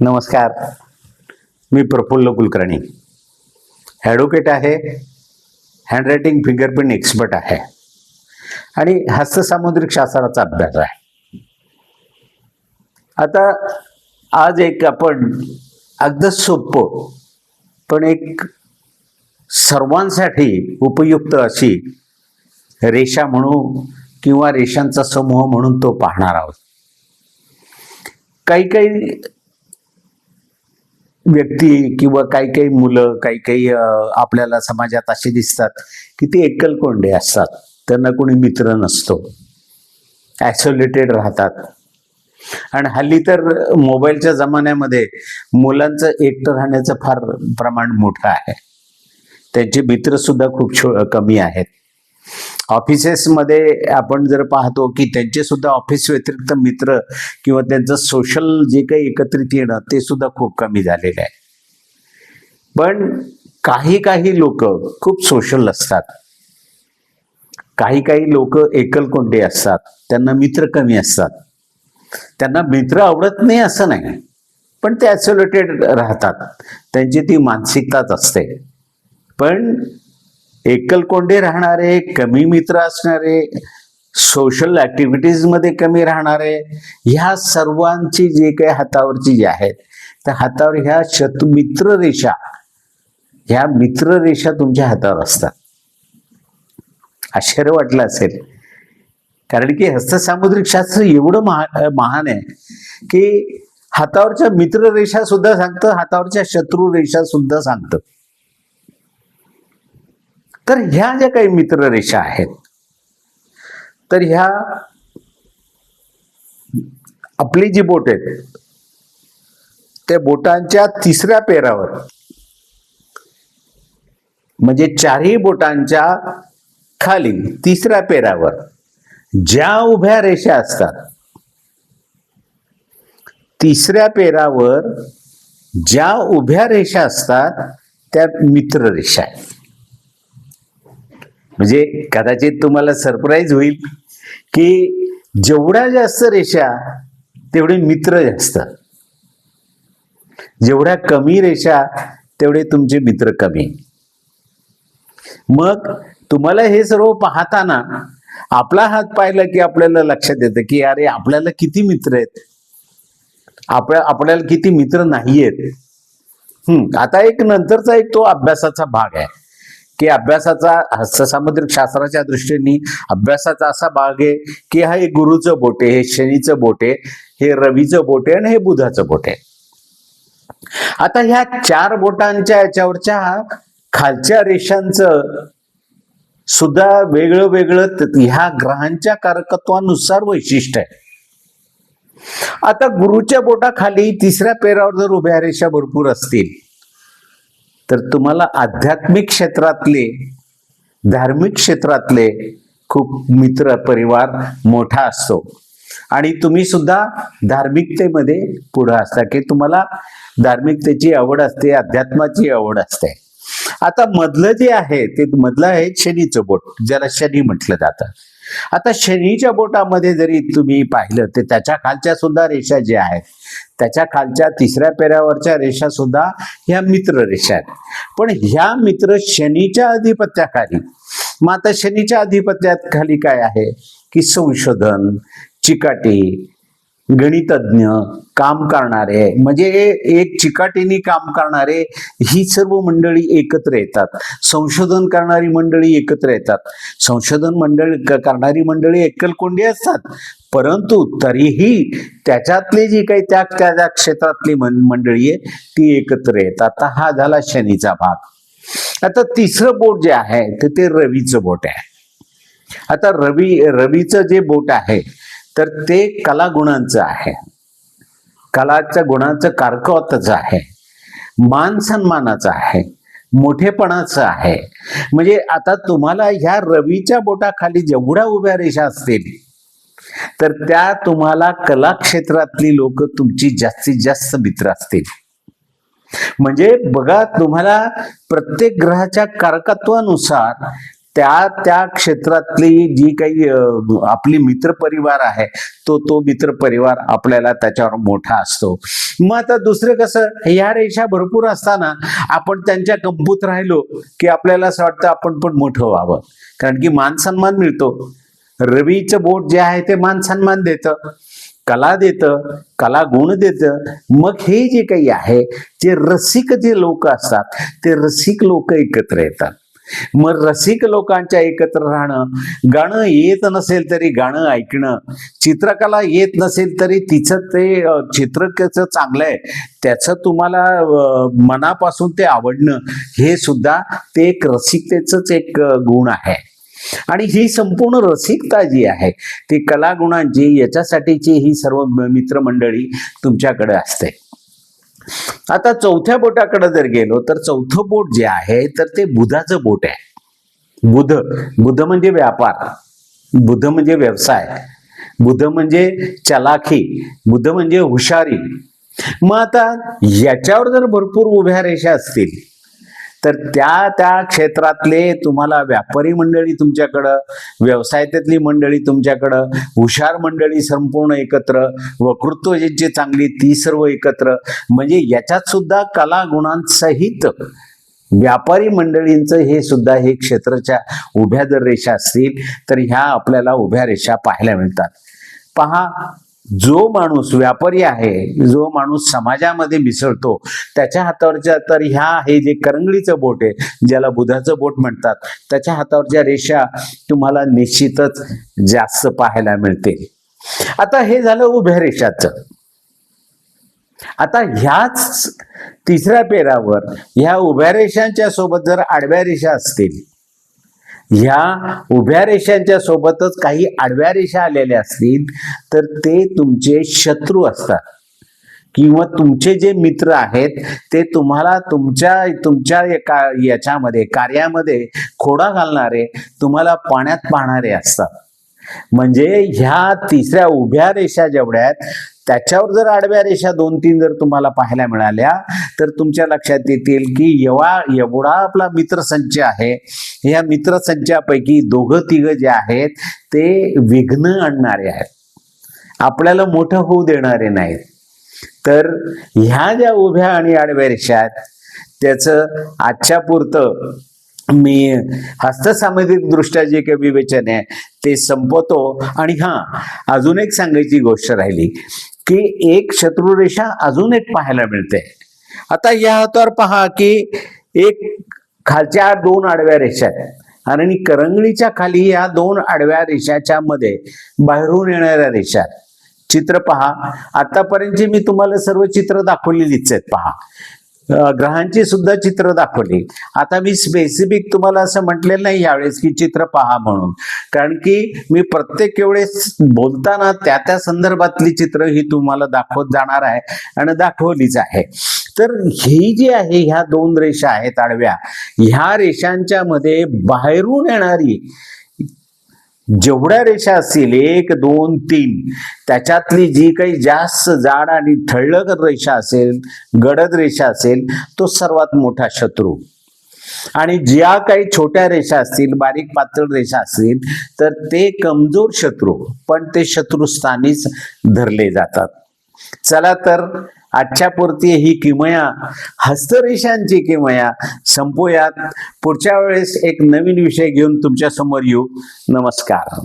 नमस्कार. मी प्रफुल्ल कुलकर्णी. ॲडव्होकेट आहे. हँडरायटिंग फिंगरप्रिंट एक्सपर्ट आहे. आणि हस्तसामुद्रिक शास्त्राचा अभ्यास आहे. आता आज एक आपण अगदी सोपं पण एक सर्वांसाठी उपयुक्त अशी रेषा म्हणू किंवा रेषांचा समूह म्हणून तो पाहणार आहोत. काही काही व्यक्ती किंवा काही काही मुलं काही काही आपल्याला समाजात असे दिसतात की ते एकलकोंडे असतात. त्यांना कोणी मित्र नसतो. ॲसोलेटेड राहतात. आणि हल्ली तर मोबाईलच्या जमान्यामध्ये मुलांचं एकटं राहण्याचं फार प्रमाण मोठं आहे. त्यांचे मित्रसुद्धा खूप छो कमी आहेत. ऑफिसेसमध्ये आपण जर पाहतो की त्यांचे सुद्धा ऑफिस व्यतिरिक्त मित्र किंवा त्यांचं सोशल जे काही एकत्रित येणं ते सुद्धा खूप कमी झालेलं आहे. पण काही काही लोक खूप सोशल असतात. काही काही लोक एकलकोंडे असतात. त्यांना मित्र कमी असतात. त्यांना मित्र आवडत नाही असं नाही. पण ते ॲसोलेटेड राहतात. त्यांची ती मानसिकताच असते. पण एकलकोंडे राहणारे कमी मित्र असणारे सोशल ॲक्टिव्हिटीजमध्ये कमी राहणारे ह्या सर्वांची जे काही हातावरची जी आहेत त्या हातावर ह्या शत मित्ररेषा ह्या मित्ररेषा तुमच्या हातावर असतात. आश्चर्य वाटलं असेल. कारण की हस्तसामुद्रिक शास्त्र एवढं महा महान आहे की हातावरच्या मित्ररेषा सुद्धा सांगतं हातावरच्या शत्रू रेषा सुद्धा सांगतं. तर ह्या ज्या काही मित्ररेषा आहेत तर ह्या आपली जी बोट आहेत त्या बोटांच्या तिसऱ्या पेरावर म्हणजे चारही बोटांच्या खाली तिसऱ्या पेरावर ज्या उभ्या रेषा असतात तिसऱ्या पेरावर ज्या उभ्या रेषा असतात त्या मित्र रेषा आहेत. म्हणजे कदाचित तुम्हाला सरप्राईज होईल की जेवढ्या जास्त रेषा तेवढे मित्र जास्त. जेवढ्या कमी रेषा तेवढे तुमचे मित्र कमी. मग तुम्हाला हे सर्व पाहताना आपला हात पाहिला की आपल्याला लक्षात येतं की अरे आपल्याला किती मित्र आहेत? आपल्या आपल्याला किती मित्र नाही आहेत हम्म आता एक नंतरचा एक तो अभ्यासाचा भाग आहे. की अभ्यासाचा हस्तसामुद्रिक शास्त्राच्या दृष्टीने अभ्यासाचा असा भाग आहे की हा हे गुरुचं बोट आहे हे शनीचं बोट आहे हे रवीचं बोट आहे आणि हे बुधाचं बोट आहे. आता ह्या चार बोटांच्या याच्यावरच्या खालच्या रेषांचं सुद्धा वेगळं वेगळं ह्या ग्रहांच्या कारकत्वानुसार वैशिष्ट्य आहे. आता गुरुच्या बोटाखाली तिसऱ्या पेरावर जर उभ्या रेषा भरपूर असतील तर तुम्हाला आध्यात्मिक क्षेत्रातले धार्मिक क्षेत्रातले खूप मित्र परिवार मोठा असतो. आणि तुम्ही सुद्धा धार्मिकतेमध्ये पुढे असता की तुम्हाला धार्मिकतेची आवड असते अध्यात्माची आवड असते. आता मधलं जे आहे ते मधलं आहे शनीचं बोट ज्याला शनी म्हटलं जातं. आता शनीच्या बोटामध्ये जरी तुम्ही पाहिलं तर त्याच्या खालच्या सुद्धा रेषा ज्या आहेत त्याच्या खालच्या तिसऱ्या पेऱ्यावरच्या रेषा सुद्धा ह्या मित्र रेषा आहेत. पण ह्या मित्र शनीच्या अधिपत्याखाली मग आता शनीच्या अधिपत्यात खाली काय आहे? की संशोधन चिकाटी गणितज्ञ काम करणारे म्हणजे एक चिकाटीने काम करणारे ही सर्व मंडळी एकत्र येतात. संशोधन करणारी मंडळी एकत्र येतात. संशोधन मंडळ करणारी मंडळी एकलकोंडी असतात. परंतु तरीही त्याच्यातली जी काही त्या त्या त्या क्षेत्रातली मंडळी आहे ती एकत्र येतात आता हा झाला शनीचा भाग. आता तिसरं बोट जे आहे तर ते रवीचं बोट आहे. आता रवी रवीचं जे बोट आहे तर ते कलागुणांचं आहे. कलाच्या गुणाचं कारकवतच आहे. मान सन्मानाचं आहे. मोठेपणाचं आहे. म्हणजे आता तुम्हाला ह्या रवीच्या बोटाखाली जेवढ्या उभ्या रेषा असतील तर त्या तुम्हाला कला क्षेत्रातली लोक तुमची जास्तीत जास्त मित्र असतील. म्हणजे बघा तुम्हाला प्रत्येक ग्रहाच्या कारकत्वानुसार त्या त्या क्षेत्रातली जी काही आपली मित्र परिवार आहे तो तो मित्र परिवार आपल्याला त्याच्यावर मोठा असतो. मग आता दुसरं कसं ह्या रेषा भरपूर असताना आपण त्यांच्या कंपूत राहिलो की आपल्याला असं वाटतं आपण पण मोठं व्हावं. कारण की मान सन्मान मिळतो. रवीचं बोट जे आहे ते मान सन्मान देतं. कला देतं कला गुण देतं. मग हे जे काही आहे जे रसिक जे लोक असतात ते रसिक लोक एकत्र येतात. मग रसिक लोकांच्या एकत्र राहणं गाणं येत नसेल तरी गाणं ऐकणं चित्रकला येत नसेल तरी तिचं ते चित्र कसं चांगलं आहे. त्याचं तुम्हाला मनापासून ते आवडणं हे सुद्धा ते एक रसिकतेच एक गुण आहे. आणि ही संपूर्ण रसिकता जी आहे ती कलागुणांची याच्यासाठीची ही सर्व मित्रमंडळी तुमच्याकडे असते. आता चौथ्या बोटाकडे जर गेलो तर चौथं बोट जे आहे तर ते बुधाचं बोट आहे. बुध बुध म्हणजे व्यापार बुध म्हणजे व्यवसाय बुध म्हणजे चलाखी बुध म्हणजे हुशारी. मग आता याच्यावर जर भरपूर उभ्या रेषा असतील तर त्या त्या क्षेत्रातले तुम्हाला व्यापारी मंडळी तुमच्याकडं व्यवसायातली मंडळी तुमच्याकडं हुशार मंडळी संपूर्ण एकत्र वक्तृत्व ज्यांची चांगली ती सर्व एकत्र. म्हणजे याच्यात सुद्धा कला गुणांसहित व्यापारी मंडळींचं हे सुद्धा हे क्षेत्राच्या उभ्या जर रेषा असतील तर ह्या आपल्याला उभ्या रेषा पाहायला मिळतात. पहा जो माणूस व्यापारी आहे जो माणूस समाजामध्ये मिसळतो त्याच्या हातावरच्या तर ह्या हे जे करंगळीचं बोट आहे ज्याला बुधाचं बोट म्हणतात त्याच्या हातावरच्या रेषा तुम्हाला निश्चितच जास्त पाहायला मिळते. आता हे झालं उभ्या रेषाचं. आता ह्याच तिसऱ्या पेरावर ह्या उभ्या रेषांच्या सोबत जर आडव्या रेषा असतील ह्या उभ्या रेषांच्या सोबतच काही आडव्या रेषा आलेल्या असतील तर ते तुमचे शत्रू असतात. किंवा तुमचे जे मित्र आहेत ते तुम्हाला तुमच्या तुमच्या एका याच्यामध्ये कार्यामध्ये खोडा घालणारे तुम्हाला पाण्यात पाहणारे असतात. म्हणजे ह्या तिसऱ्या उभ्या रेषा जेवढ्या आहेत त्याच्यावर जर आडव्या रेषा दोन तीन जर तुम्हाला पाहायला मिळाल्या तर तुमच्या लक्षात येतील की एवढा एवढा आपला मित्रसंच आहे. या मित्रसंचापैकी दोघं तिघं जे आहेत ते विघ्न आणणारे आहेत. आपल्याला मोठं होऊ देणारे नाहीत. तर ह्या ज्या उभ्या आणि आडव्या रेषा आहेत त्याचं आजच्या पुरतं मी हस्तसामाजिक दृष्ट्या जे काही विवेचन आहे ते संपवतो. आणि हा अजून एक सांगायची गोष्ट राहिली की एक शत्रुरेषा अजून एक पाहायला मिळते. आता या हातावर पहा की एक खालच्या दोन आडव्या रेषा आहेत. आणि करंगळीच्या खाली या दोन आडव्या रेषाच्या मध्ये बाहेरून येणाऱ्या रेषा चित्र पहा. आतापर्यंतची मी तुम्हाला सर्व चित्र दाखवलेलीच आहेत पहा. ग्रहांची सुद्धा चित्र दाखवली. आता मी स्पेसिफिक तुम्हाला असं म्हटलेलं नाही यावेळेस की चित्र पहा म्हणून. कारण की मी प्रत्येक वेळेस बोलताना त्या त्या संदर्भातली चित्र ही तुम्हाला दाखवत जाणार आहे आणि दाखवलीच आहे. तर ही जी आहे ह्या दोन रेषा आहेत आडव्या. ह्या रेषांच्या मध्ये बाहेरून येणारी जेवढ्या रेषा असतील एक दोन तीन त्याच्यातली जी काही जास्त जाड आणि ठळक रेषा असेल गडद रेषा असेल तो सर्वात मोठा शत्रू. आणि ज्या काही छोट्या रेषा असतील बारीक पातळ रेषा असतील तर ते कमजोर शत्रू पण ते शत्रुस्थानीच धरले जातात. चला तर आजच्या पुरती ही किमया हस्तरेषांची किमया संपूयात. पुढच्या वेळेस एक नवीन विषय घेऊन तुमच्यासमोर येऊ. नमस्कार.